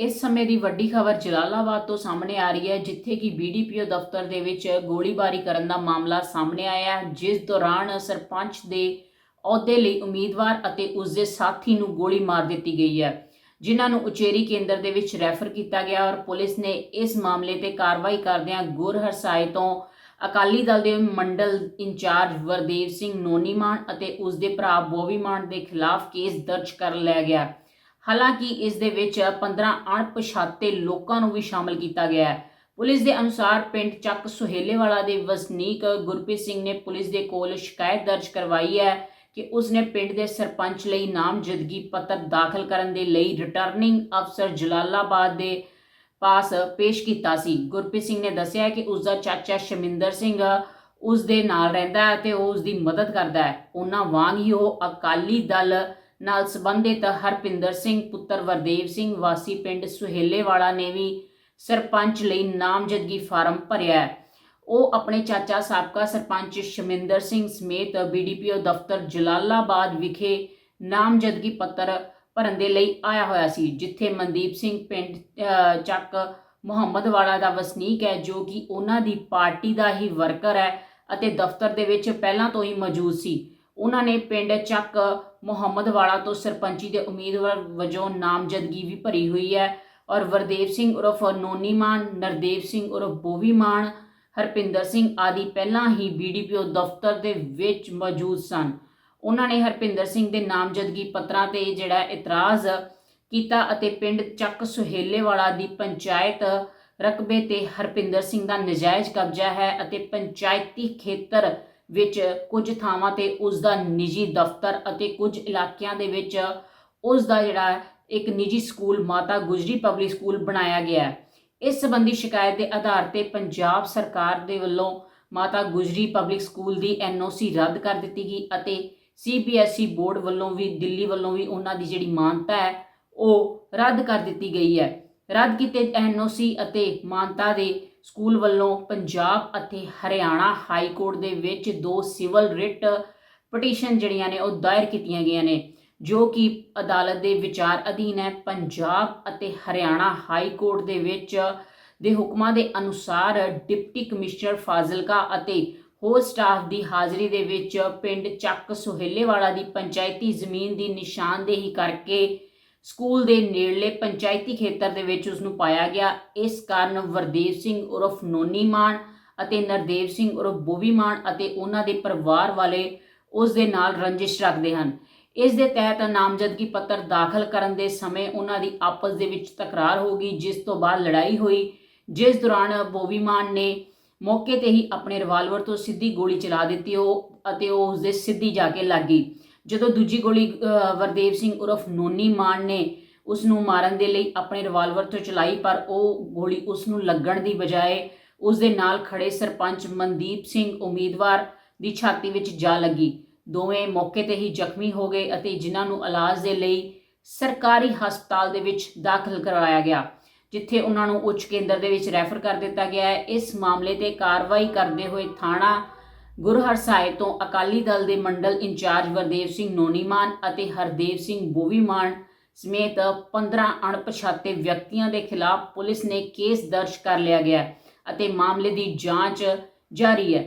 ਇਸ ਸਮੇਂ ਦੀ ਵੱਡੀ ਖਬਰ ਜਲਾਲਾਬਾਦ ਤੋਂ ਸਾਹਮਣੇ ਆ ਰਹੀ ਹੈ, ਜਿੱਥੇ ਕਿ ਬੀਡੀਪੀਓ ਦਫ਼ਤਰ ਦੇ ਵਿੱਚ ਗੋਲੀਬਾਰੀ ਕਰਨ ਦਾ ਮਾਮਲਾ ਸਾਹਮਣੇ ਆਇਆ ਜਿਸ ਦੌਰਾਨ ਸਰਪੰਚ ਦੇ ਅਹੁਦੇ ਲਈ ਉਮੀਦਵਾਰ ਅਤੇ ਉਸ ਦੇ ਸਾਥੀ ਨੂੰ ਗੋਲੀ ਮਾਰ ਦਿੱਤੀ ਗਈ ਹੈ, ਜਿਨ੍ਹਾਂ ਨੂੰ ਉਚੇਰੀ ਕੇਂਦਰ ਦੇ ਵਿੱਚ ਰੈਫਰ ਕੀਤਾ ਗਿਆ ਔਰ ਪੁਲਿਸ ਨੇ ਇਸ ਮਾਮਲੇ ਤੇ ਕਾਰਵਾਈ ਕਰਦਿਆਂ ਗੁਰ ਹਰਸਾਏ ਤੋਂ ਅਕਾਲੀ ਦਲ ਦੇ ਮੰਡਲ ਇੰਚਾਰਜ ਵਰਦੇਵ ਸਿੰਘ ਨੋਨੀਮਾਨ ਅਤੇ ਉਸ ਦੇ ਭਰਾ ਬੋਵੀ ਦੇ ਖਿਲਾਫ ਕੇਸ ਦਰਜ ਕਰ ਲਿਆ ਗਿਆ। ਹਾਲਾਂਕਿ ਇਸ ਦੇ ਵਿੱਚ 15 ਅਣਪਛਾਤੇ ਲੋਕਾਂ ਨੂੰ ਵੀ ਸ਼ਾਮਲ ਕੀਤਾ ਗਿਆ ਹੈ। ਪੁਲਿਸ ਦੇ ਅਨੁਸਾਰ ਪਿੰਡ ਚੱਕ ਸੁਹੇਲੇਵਾਲਾ ਦੇ ਵਸਨੀਕ ਗੁਰਪ੍ਰੀਤ ਸਿੰਘ ਨੇ ਪੁਲਿਸ ਦੇ ਕੋਲ ਸ਼ਿਕਾਇਤ ਦਰਜ ਕਰਵਾਈ ਹੈ ਕਿ ਉਸਨੇ ਪਿੰਡ ਦੇ ਸਰਪੰਚ ਲਈ ਨਾਮਜ਼ਦਗੀ ਪੱਤਰ ਦਾਖਲ ਕਰਨ ਦੇ ਲਈ ਰਿਟਰਨਿੰਗ ਅਫਸਰ ਜਲਾਲਾਬਾਦ ਦੇ ਪਾਸ ਪੇਸ਼ ਕੀਤਾ ਸੀ। ਗੁਰਪ੍ਰੀਤ ਸਿੰਘ ਨੇ ਦੱਸਿਆ ਕਿ ਉਸ ਦਾ ਚਾਚਾ ਸ਼ਮਿੰਦਰ ਸਿੰਘ ਉਸ ਦੇ ਨਾਲ ਰਹਿੰਦਾ ਹੈ ਤੇ ਉਹ ਉਸ ਦੀ ਮਦਦ ਕਰਦਾ ਹੈ। ਉਹਨਾਂ ਵਾਂਗ ਹੀ ਉਹ ਅਕਾਲੀ ਦਲ ਨਾਲ ਸੰਬੰਧਿਤ ਹਰਪਿੰਦਰ ਸਿੰਘ, ਪੁੱਤਰ ਵਰਦੇਵ ਸਿੰਘ, ਵਾਸੀ ਪਿੰਡ ਸੁਹੇਲੇਵਾਲਾ ਨੇ ਵੀ ਸਰਪੰਚ ਲਈ ਨਾਮਜ਼ਦਗੀ ਫਾਰਮ ਭਰਿਆ ਹੈ। ਉਹ ਆਪਣੇ ਚਾਚਾ ਸਾਬਕਾ ਸਰਪੰਚ ਸ਼ਮਿੰਦਰ ਸਿੰਘ ਸਮੇਤ ਬੀਡੀਪੀਓ ਦਫ਼ਤਰ ਜਲਾਲਾਬਾਦ ਵਿਖੇ ਨਾਮਜ਼ਦਗੀ ਪੱਤਰ ਭਰਨ ਦੇ ਲਈ ਆਇਆ ਹੋਇਆ ਸੀ, ਜਿੱਥੇ ਮਨਦੀਪ ਸਿੰਘ ਪਿੰਡ ਚੱਕ ਮੁਹੰਮਦ ਵਾਲਾ ਦਾ ਵਸਨੀਕ ਹੈ, ਜੋ ਕਿ ਉਹਨਾਂ ਦੀ ਪਾਰਟੀ ਦਾ ਹੀ ਵਰਕਰ ਹੈ ਅਤੇ ਦਫ਼ਤਰ ਦੇ ਵਿੱਚ ਪਹਿਲਾਂ ਤੋਂ ਹੀ ਮੌਜੂਦ ਸੀ। ਉਹਨਾਂ ਨੇ ਪਿੰਡ ਚੱਕ ਮੁਹੰਮਦ ਵਾਲਾ ਤੋਂ ਸਰਪੰਚੀ ਦੇ ਉਮੀਦਵਾਰ ਵਜੋਂ ਨਾਮਜ਼ਦਗੀ ਵੀ ਭਰੀ ਹੋਈ ਹੈ। ਔਰ ਵਰਦੇਵ ਸਿੰਘ ਉਰਫ ਨੋਨੀ ਮਾਨ, ਨਰਦੇਵ ਸਿੰਘ ਉਰਫ ਬੋਵੀ ਮਾਨ, ਹਰਪਿੰਦਰ ਸਿੰਘ ਆਦਿ ਪਹਿਲਾਂ ਹੀ ਬੀਡੀਪੀਓ ਦਫ਼ਤਰ ਦੇ ਵਿੱਚ ਮੌਜੂਦ ਸਨ। ਉਹਨਾਂ ਨੇ ਹਰਪਿੰਦਰ ਸਿੰਘ ਦੇ ਨਾਮਜ਼ਦਗੀ ਪੱਤਰਾਂ ਤੇ ਜਿਹੜਾ ਇਤਰਾਜ਼ ਕੀਤਾ ਅਤੇ ਪਿੰਡ ਚੱਕ ਸੁਹੇਲੇਵਾਲਾ ਦੀ ਪੰਚਾਇਤ ਰਕਬੇ ਤੇ ਹਰਪਿੰਦਰ ਸਿੰਘ ਦਾ ਨਜਾਇਜ਼ ਕਬਜ਼ਾ ਹੈ ਅਤੇ ਪੰਚਾਇਤੀ ਖੇਤਰ ਵਿੱਚ ਕੁਝ ਥਾਵਾਂ ਤੇ ਉਸ ਦਾ ਨਿੱਜੀ ਦਫ਼ਤਰ ਅਤੇ ਕੁਝ ਇਲਾਕਿਆਂ ਦੇ ਵਿੱਚ ਉਸ ਦਾ ਜਿਹੜਾ ਇੱਕ ਨਿੱਜੀ ਸਕੂਲ ਮਾਤਾ ਗੁਜਰੀ ਪਬਲਿਕ ਸਕੂਲ ਬਣਾਇਆ ਗਿਆ ਹੈ। ਇਸ ਸੰਬੰਧੀ ਸ਼ਿਕਾਇਤ ਦੇ ਆਧਾਰ ਤੇ ਪੰਜਾਬ ਸਰਕਾਰ ਦੇ ਵੱਲੋਂ ਮਾਤਾ ਗੁਜਰੀ ਪਬਲਿਕ ਸਕੂਲ ਦੀ ਐਨਓਸੀ ਰੱਦ ਕਰ ਦਿੱਤੀ ਗਈ ਅਤੇ ਸੀਬੀਐਸਈ ਬੋਰਡ ਵੱਲੋਂ ਵੀ, ਦਿੱਲੀ ਵੱਲੋਂ ਵੀ ਉਹਨਾਂ ਦੀ ਜਿਹੜੀ ਮਾਨਤਾ ਹੈ, ਉਹ ਰੱਦ ਕਰ ਦਿੱਤੀ ਗਈ ਹੈ। ਰੱਦ ਕੀਤੇ ਐਨਓਸੀ ਅਤੇ ਮਾਨਤਾ ਦੇ ਸਕੂਲ ਵੱਲੋਂ ਪੰਜਾਬ ਅਤੇ ਹਰਿਆਣਾ ਹਾਈ ਕੋਰਟ ਦੇ ਵਿੱਚ ਦੋ ਸਿਵਲ ਰਿਟ ਪਟੀਸ਼ਨ ਜਿਹੜੀਆਂ ਨੇ ਉਹ ਦਾਇਰ ਕੀਤੀਆਂ ਗਈਆਂ ਨੇ, ਜੋ ਕਿ ਅਦਾਲਤ ਦੇ ਵਿਚਾਰ ਅਧੀਨ ਹੈ। ਪੰਜਾਬ ਅਤੇ ਹਰਿਆਣਾ ਹਾਈ ਕੋਰਟ ਦੇ ਵਿੱਚ ਦੇ ਹੁਕਮਾਂ ਦੇ ਅਨੁਸਾਰ ਡਿਪਟੀ ਕਮਿਸ਼ਨਰ ਫਾਜ਼ਿਲਕਾ ਅਤੇ ਹੋਰ ਸਟਾਫ ਦੀ ਹਾਜ਼ਰੀ ਦੇ ਵਿੱਚ ਪਿੰਡ ਚੱਕ ਸੁਹੇਲੇਵਾਲਾ ਦੀ ਪੰਚਾਇਤੀ ਜ਼ਮੀਨ ਦੀ ਨਿਸ਼ਾਨਦੇਹੀ ਕਰਕੇ ਸਕੂਲ ਦੇ ਨੇੜਲੇ ਪੰਚਾਇਤੀ ਖੇਤਰ ਦੇ ਵਿੱਚ ਉਸ ਨੂੰ ਪਾਇਆ ਗਿਆ। ਇਸ ਕਾਰਨ ਵਰਦੇਵ ਸਿੰਘ ਉਰਫ ਨੋਨੀ ਮਾਨ ਅਤੇ ਨਰਦੇਵ ਸਿੰਘ ਉਰਫ ਬੋਵੀ ਮਾਨ ਅਤੇ ਉਹਨਾਂ ਦੇ ਪਰਿਵਾਰ ਵਾਲੇ ਉਸ ਦੇ ਨਾਲ ਰੰਜਿਸ਼ ਰੱਖਦੇ ਹਨ। ਇਸ ਦੇ ਤਹਿਤ ਨਾਮਜ਼ਦਗੀ ਪੱਤਰ ਦਾਖਲ ਕਰਨ ਦੇ ਸਮੇਂ ਉਹਨਾਂ ਦੀ ਆਪਸ ਦੇ ਵਿੱਚ ਤਕਰਾਰ ਹੋ ਗਈ, ਜਿਸ ਤੋਂ ਬਾਅਦ ਲੜਾਈ ਹੋਈ, ਜਿਸ ਦੌਰਾਨ ਬੋਵੀ ਮਾਨ ਨੇ ਮੌਕੇ ਤੇ ਹੀ ਆਪਣੇ ਰਿਵਾਲਵਰ ਤੋਂ ਸਿੱਧੀ ਗੋਲੀ ਚਲਾ ਦਿੱਤੀ ਉਹ ਅਤੇ ਉਹ ਉਸ ਦੇ ਸਿੱਧੀ ਜਾ ਕੇ ਲੱਗ ਗਈ। ਜਦੋਂ ਦੂਜੀ ਗੋਲੀ ਵਰਦੇਵ ਸਿੰਘ ਉਰਫ ਨੋਨੀ ਮਾਨ ਨੇ ਉਸ ਨੂੰ ਮਾਰਨ ਦੇ ਲਈ ਆਪਣੇ ਰਿਵਾਲਵਰ ਤੋਂ ਚਲਾਈ, ਪਰ ਉਹ ਗੋਲੀ ਉਸ ਨੂੰ ਲੱਗਣ ਦੀ ਬਜਾਏ ਉਸ ਦੇ ਨਾਲ ਖੜੇ ਸਰਪੰਚ ਮਨਦੀਪ ਸਿੰਘ ਉਮੀਦਵਾਰ ਦੀ ਛਾਤੀ ਵਿੱਚ ਜਾ ਲੱਗੀ। ਦੋਵੇਂ ਮੌਕੇ ਤੇ ਹੀ ਜ਼ਖਮੀ ਹੋ ਗਏ ਅਤੇ ਜਿਨ੍ਹਾਂ ਨੂੰ ਇਲਾਜ ਦੇ ਲਈ ਸਰਕਾਰੀ ਹਸਪਤਾਲ ਦੇ ਵਿੱਚ ਦਾਖਲ ਕਰਵਾਇਆ ਗਿਆ, ਜਿੱਥੇ ਉਹਨਾਂ ਨੂੰ ਉੱਚ ਕੇਂਦਰ ਦੇ ਵਿੱਚ ਰੈਫਰ ਕਰ ਦਿੱਤਾ ਗਿਆ ਹੈ। ਇਸ ਮਾਮਲੇ ਤੇ ਕਾਰਵਾਈ ਕਰਦੇ ਹੋਏ ਥਾਣਾ ਗੁਰਹਰ ਸਾਹਿਬ ਤੋਂ ਅਕਾਲੀ ਦਲ ਦੇ ਮੰਡਲ ਇੰਚਾਰਜ ਵਰਦੇਵ ਸਿੰਘ ਨੋਨੀਮਾਨ ਅਤੇ ਹਰਦੇਵ ਸਿੰਘ ਬੋਵੀਮਾਨ ਸਮੇਤ 15 ਅਣਪਛਾਤੇ ਵਿਅਕਤੀਆਂ ਦੇ ਖਿਲਾਫ ਪੁਲਿਸ ਨੇ ਕੇਸ ਦਰਜ ਕਰ ਲਿਆ ਗਿਆ ਅਤੇ ਮਾਮਲੇ ਦੀ ਜਾਂਚ ਜਾਰੀ ਹੈ।